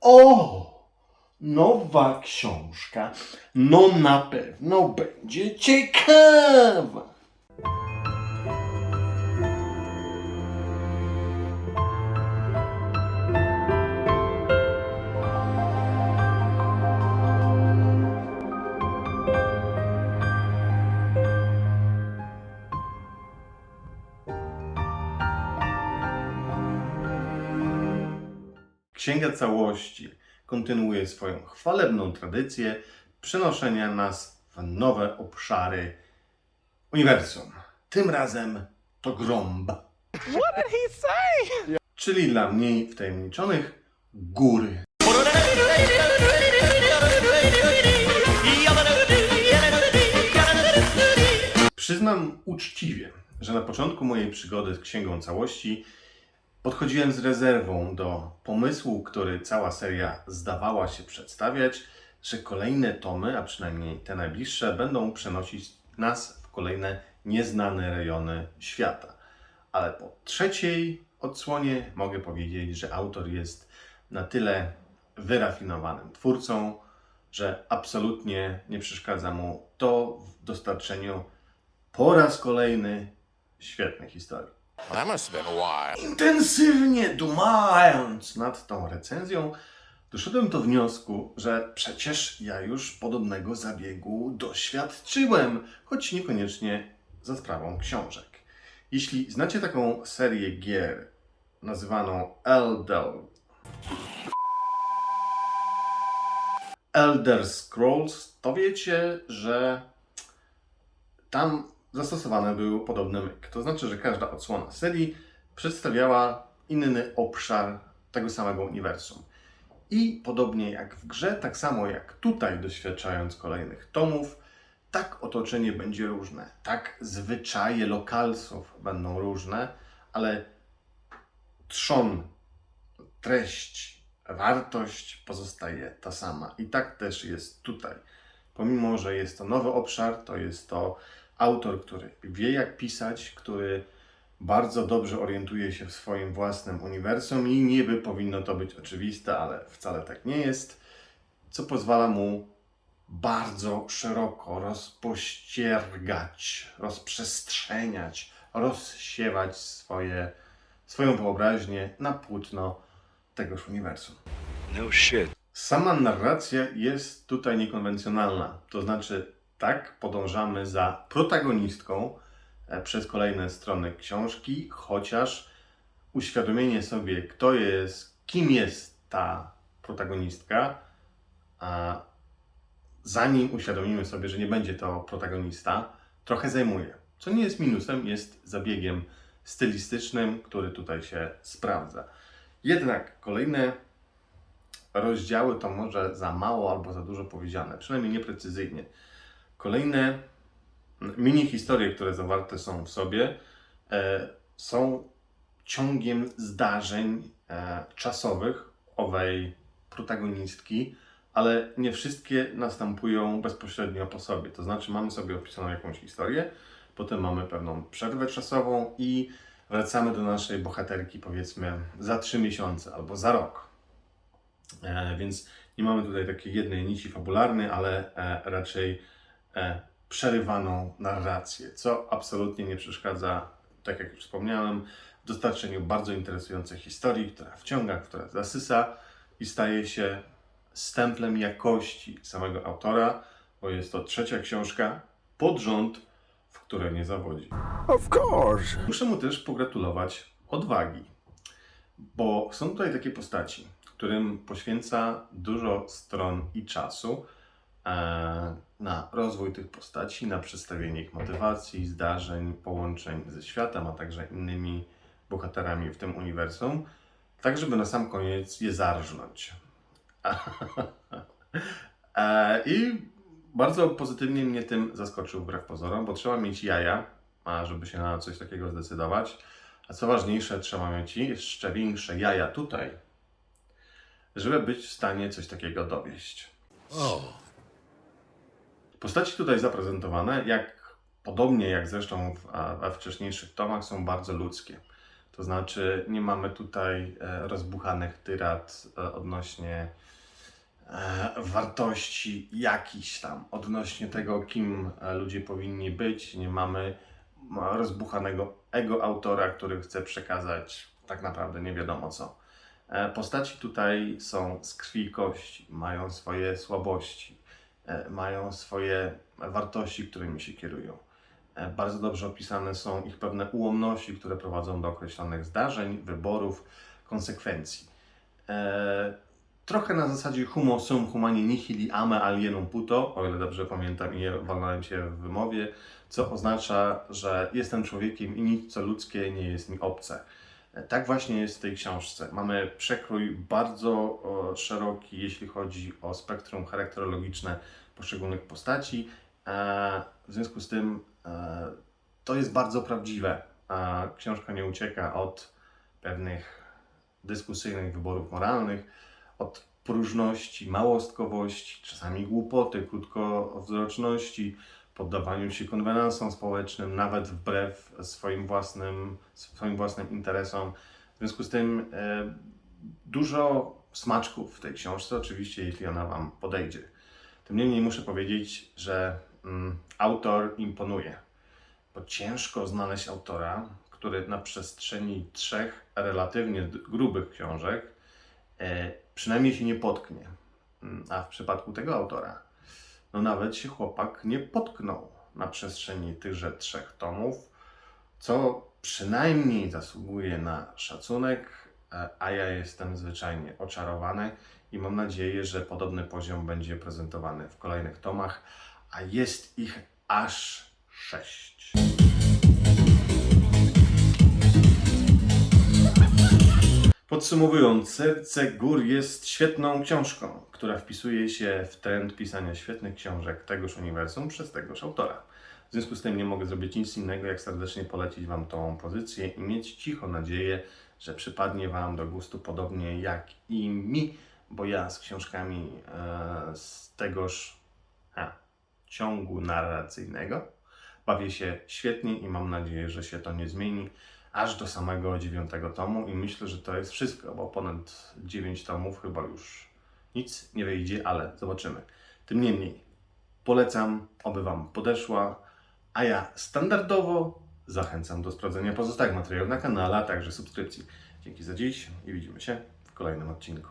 O! Nowa książka. No na pewno będzie ciekawa. Księga Całości kontynuuje swoją chwalebną tradycję przenoszenia nas w nowe obszary uniwersum. Tym razem to grąb. What did he say? Czyli dla mniej wtajemniczonych góry. Przyznam uczciwie, że na początku mojej przygody z Księgą Całości podchodziłem z rezerwą do pomysłu, który cała seria zdawała się przedstawiać, że kolejne tomy, a przynajmniej te najbliższe, będą przenosić nas w kolejne nieznane rejony świata. Ale po trzeciej odsłonie mogę powiedzieć, że autor jest na tyle wyrafinowanym twórcą, że absolutnie nie przeszkadza mu to w dostarczeniu po raz kolejny świetnej historii. That must have been. Intensywnie dumając nad tą recenzją, doszedłem do wniosku, że przecież ja już podobnego zabiegu doświadczyłem, choć niekoniecznie za sprawą książek. Jeśli znacie taką serię gier nazywaną Elder, Elder Scrolls, to wiecie, że tam zastosowany był podobny myk. To znaczy, że każda odsłona serii przedstawiała inny obszar tego samego uniwersum. I podobnie jak w grze, tak samo jak tutaj, doświadczając kolejnych tomów, tak otoczenie będzie różne, tak zwyczaje lokalsów będą różne, ale trzon, treść, wartość pozostaje ta sama. I tak też jest tutaj. Pomimo, że jest to nowy obszar, to jest to autor, który wie jak pisać, który bardzo dobrze orientuje się w swoim własnym uniwersum i niby powinno to być oczywiste, ale wcale tak nie jest, co pozwala mu bardzo szeroko rozpościergać, rozprzestrzeniać, rozsiewać swoje, swoją wyobraźnię na płótno tegoż uniwersum. No shit. Sama narracja jest tutaj niekonwencjonalna. To znaczy, tak, podążamy za protagonistką e, przez kolejne strony książki, chociaż uświadomienie sobie, kto jest, kim jest ta protagonistka, a zanim uświadomimy sobie, że nie będzie to protagonista, trochę zajmuje. Co nie jest minusem, jest zabiegiem stylistycznym, który tutaj się sprawdza. Jednak kolejne rozdziały to może za mało albo za dużo powiedziane, przynajmniej nieprecyzyjnie. Kolejne mini historie, które zawarte są w sobie, e, są ciągiem zdarzeń e, czasowych owej protagonistki, ale nie wszystkie następują bezpośrednio po sobie. To znaczy, mamy sobie opisaną jakąś historię, potem mamy pewną przerwę czasową i wracamy do naszej bohaterki, powiedzmy, za trzy miesiące albo za rok. E, więc nie mamy tutaj takiej jednej nici fabularnej, ale raczej przerywaną narrację, co absolutnie nie przeszkadza, tak jak już wspomniałem, w dostarczeniu bardzo interesującej historii, która wciąga, która zasysa i staje się stemplem jakości samego autora, bo jest to trzecia książka pod rząd, w której nie zawodzi. Of course. Muszę mu też pogratulować odwagi, bo są tutaj takie postaci, którym poświęca dużo stron i czasu e, na rozwój tych postaci, na przedstawienie ich motywacji, zdarzeń, połączeń ze światem, a także innymi bohaterami w tym uniwersum, tak żeby na sam koniec je zarżnąć. E, I bardzo pozytywnie mnie tym zaskoczył wbrew pozorom, bo trzeba mieć jaja, żeby się na coś takiego zdecydować. A co ważniejsze, trzeba mieć jeszcze większe jaja tutaj, żeby być w stanie coś takiego dowieść. Postaci tutaj zaprezentowane, jak podobnie jak zresztą we wcześniejszych tomach, są bardzo ludzkie. To znaczy, nie mamy tutaj e, rozbuchanych tyrad e, odnośnie e, wartości jakichś tam, odnośnie tego, kim ludzie powinni być. Nie mamy ma rozbuchanego ego autora, który chce przekazać tak naprawdę nie wiadomo co. Postaci tutaj są z krwi kości, mają swoje słabości, mają swoje wartości, którymi się kierują. E, Bardzo dobrze opisane są ich pewne ułomności, które prowadzą do określonych zdarzeń, wyborów, konsekwencji. E, Trochę na zasadzie humo sum humani nihili ame alienum puto, o ile dobrze pamiętam i nie walnąłem się w wymowie, co oznacza, że jestem człowiekiem i nic co ludzkie nie jest mi obce. Tak właśnie jest w tej książce. Mamy przekrój bardzo szeroki, jeśli chodzi o spektrum charakterologiczne poszczególnych postaci. E, w związku z tym e, to jest bardzo prawdziwe. E, książka nie ucieka od pewnych dyskusyjnych wyborów moralnych, od próżności, małostkowości, czasami głupoty, krótkowzroczności, poddawaniu się konwenansom społecznym, nawet wbrew swoim własnym, swoim własnym interesom. W związku z tym e, dużo smaczków w tej książce, oczywiście, jeśli ona Wam podejdzie. Tym niemniej muszę powiedzieć, że mm, autor imponuje, bo ciężko znaleźć autora, który na przestrzeni trzech relatywnie grubych książek e, przynajmniej się nie potknie. Mm, A w przypadku tego autora, no nawet się chłopak nie potknął na przestrzeni tychże trzech tomów, co przynajmniej zasługuje na szacunek, e, a ja jestem zwyczajnie oczarowany i mam nadzieję, że podobny poziom będzie prezentowany w kolejnych tomach, a jest ich aż sześć. Podsumowując, Serce Gór jest świetną książką, która wpisuje się w trend pisania świetnych książek tegoż uniwersum przez tegoż autora. W związku z tym nie mogę zrobić nic innego, jak serdecznie polecić Wam tą pozycję i mieć cicho nadzieję, że przypadnie Wam do gustu podobnie jak i mi, bo ja z książkami e, z tegoż a, ciągu narracyjnego bawię się świetnie i mam nadzieję, że się to nie zmieni aż do samego dziewiątego tomu i myślę, że to jest wszystko, bo ponad 9 tomów chyba już nic nie wyjdzie, ale zobaczymy. Tym niemniej polecam, oby Wam podeszła, a ja standardowo zachęcam do sprawdzenia pozostałych materiałów na kanale, a także subskrypcji. Dzięki za dziś i widzimy się w kolejnym odcinku.